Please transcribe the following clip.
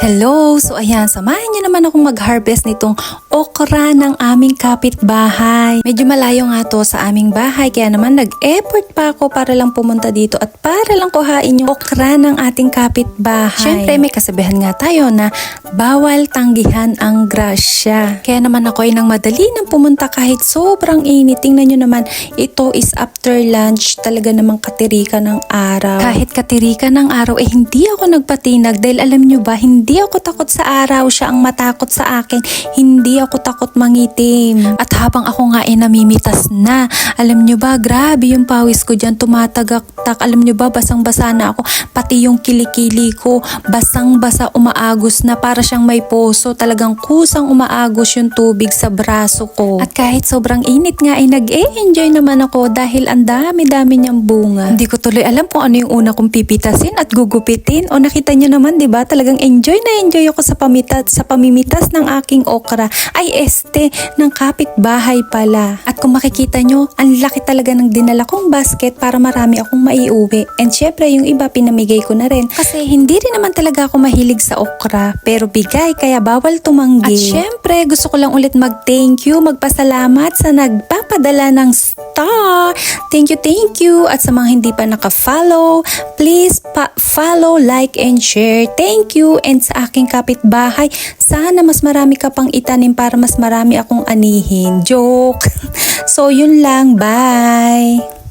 Hello! So ayan, samahan niyo naman akong mag-harvest nitong okra ng aming kapitbahay. Medyo malayo nga to sa aming bahay kaya naman nag-effort pa ako para lang pumunta dito at para lang kuhain yung okra ng ating kapitbahay. Siyempre may kasabihan nga tayo na bawal tanggihan ang grasya. Kaya naman ako ay nang madali nang pumunta kahit sobrang init. Tingnan nyo naman, ito is after lunch talaga namang katirika ng araw. Kahit katirika ng araw eh hindi ako nagpatinag dahil alam nyo ba, hindi ako takot sa araw, siya ang matakot sa akin. Hindi ako takot mangitim. At habang ako nga ay namimitas na, alam nyo ba, grabe yung pawis ko dyan, tumatagaktak. Alam nyo ba, basang-basa na ako. Pati yung kilikili ko, basang-basa umaagos na para siyang may poso. Talagang kusang umaagos yung tubig sa braso ko. At kahit sobrang init nga ay nag-e-enjoy naman ako dahil ang dami-dami niyang bunga. Hindi ko tuloy alam kung ano yung una kong pipitasin at gugupitin. O nakita niyo naman, 'di ba? Talagang enjoy na enjoy ako sa pamitat sa pamimitas ng aking okra. Ay este ng kapitbahay pala. Kung makikita nyo, ang laki talaga ng dinala kong basket para marami akong maiuwi. And syempre, yung iba pinamigay ko na rin. Kasi hindi rin naman talaga ako mahilig sa okra. Pero bigay, kaya bawal tumanggi. At syempre, gusto ko lang ulit mag-thank you, magpasalamat sa nagpapadala ng star. Thank you, thank you. At sa mga hindi pa naka-follow, please pa-follow, like, and share. Thank you. And sa aking kapitbahay, sana mas marami ka pang itanim para mas marami akong anihin. Joke. So, yun lang. Bye.